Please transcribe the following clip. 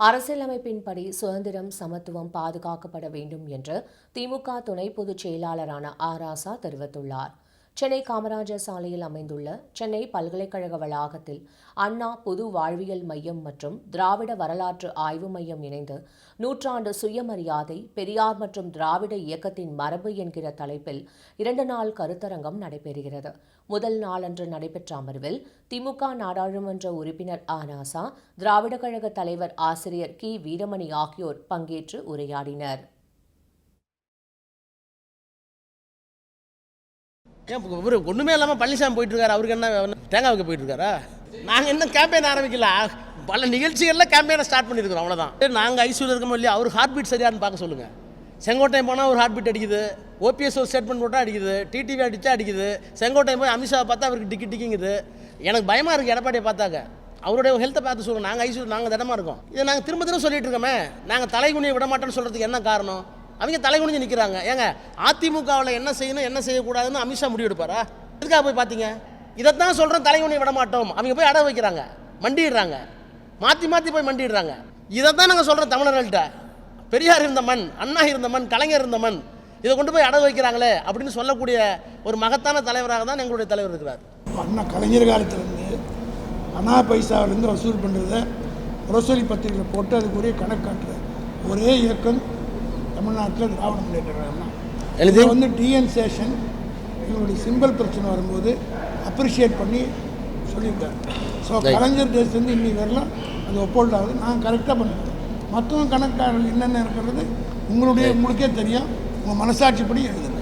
அரசியலமைப்பின்படி சுதந்திரம் சமத்துவம் பாதுகாக்கப்பட வேண்டும் என்று திமுக துணை பொதுச் செயலாளரான ஆராசா தெரிவித்துள்ளார். சென்னை காமராஜர் சாலையில் அமைந்துள்ள சென்னை பல்கலைக்கழக வளாகத்தில் அண்ணா பொது வாழ்வியல் மையம் மற்றும் திராவிட வரலாற்று ஆய்வு மையம் இணைந்து நூற்றாண்டு சுயமரியாதை பெரியார் மற்றும் திராவிட இயக்கத்தின் மரபு என்கிற தலைப்பில் இரண்டு நாள் கருத்தரங்கம் நடைபெறுகிறது. முதல் நாளன்று நடைபெற்ற அமர்வில் திமுக நாடாளுமன்ற உறுப்பினர் ஆனாசா திராவிட கழக தலைவர் ஆசிரியர் கி. வீரமணி ஆகியோர் பங்கேற்று உரையாடினர். ஏன் இவர் ஒன்றுமே இல்லாமல் பழனிசாமி போயிட்டு இருக்காரு அவருக்கு என்ன தேங்காய் வைக்க போயிட்டு இருக்காரா நாங்கள் இன்னும் கேம்பெயின் ஆரம்பிக்கல? பல நிகழ்ச்சிகளில் கேம்பெயினை ஸ்டார்ட் பண்ணியிருக்கிறோம் அவ்வளோதான் நாங்கள் ஐசியூவில் இருக்கோமோ இல்லையா அவர் ஹார்ட் பீட் சரியான்னு பார்க்க சொல்லுங்கள் செங்கோட்டையன் போனால் ஒரு ஹார்ட் பீட் அடிக்குது ஓபிஎஸ் ஒரு ஸ்டேட்மெண்ட் போட்டால் அடிக்குது. டிடிவி அடித்தா அடிக்குது. செங்கோட்டையன் போய் அமித்ஷா பார்த்தா அவருக்கு டிக்கி டிக்கிங்குது. எனக்கு பயமாக இருக்குது எடப்பாடியை பார்த்தாக்க. அவருடைய ஹெல்த்தை பார்த்து சொல்லுங்கள் நாங்கள் ஐசியூ நாங்கள் திடமாக இருக்கோம். இதை நாங்கள் திரும்ப திரும்ப சொல்லிட்டு இருக்கோமே. நாங்கள் தலைகுனியை விட மாட்டோம்னு சொல்கிறதுக்கு என்ன காரணம்? அவங்க தலைகுனிஞ்சு நிற்கிறாங்க ஏங்க அதிமுகவில் என்ன செய்யணும் என்ன செய்யக்கூடாதுன்னு அமித்ஷா முடிவெடுப்பாரா? எதுக்காக போய் பார்த்தீங்க? இதைத்தான் சொல்கிறோம் தலைகுனி விட மாட்டோம். அவங்க போய் அட வைக்கிறாங்க. மண்டிடுறாங்க மாற்றி மாற்றி போய் மண்டிடுறாங்க இதை தான் நாங்கள் சொல்கிறோம் தமிழர்கள்ட்ட. பெரியார் இருந்த மண் அண்ணா இருந்த மண் கலைஞர் இருந்த மண் இதை கொண்டு போய் அடகு வைக்கிறாங்களே அப்படின்னு சொல்லக்கூடிய ஒரு மகத்தான தலைவராக தான் எங்களுடைய தலைவர் இருக்கிறார். அண்ணா கலைஞர் காலத்திலேருந்து அண்ணா பைசாவிலேருந்து வசூல் பண்ணுறத முரசொலி பத்திரிகையில் போட்டு அதுக்குரிய கணக்கு காட்டுற ஒரே இயக்கம் தமிழ்நாட்டில் திராவிட முன்னேற்ற கழகம் எழுதி? வந்து டிஎன் சேஷன் இவங்களுடைய சிம்பிள் பிரச்சனை வரும்போது அப்ரிஷியேட் பண்ணி சொல்லியிருக்காரு. ஸோ. கலைஞர் டேஸ்லேருந்து இன்னி வரலாம். அது ஒப்போல்ட் ஆகுது நான் கரெக்டாக பண்ணிட்டேன் மற்றவங்க கணக்காளர்கள் என்னென்ன இருக்கிறது உங்களுடைய உங்களுக்கே தெரியும். உங்கள் மனசாட்சிப்படி எழுதுங்க.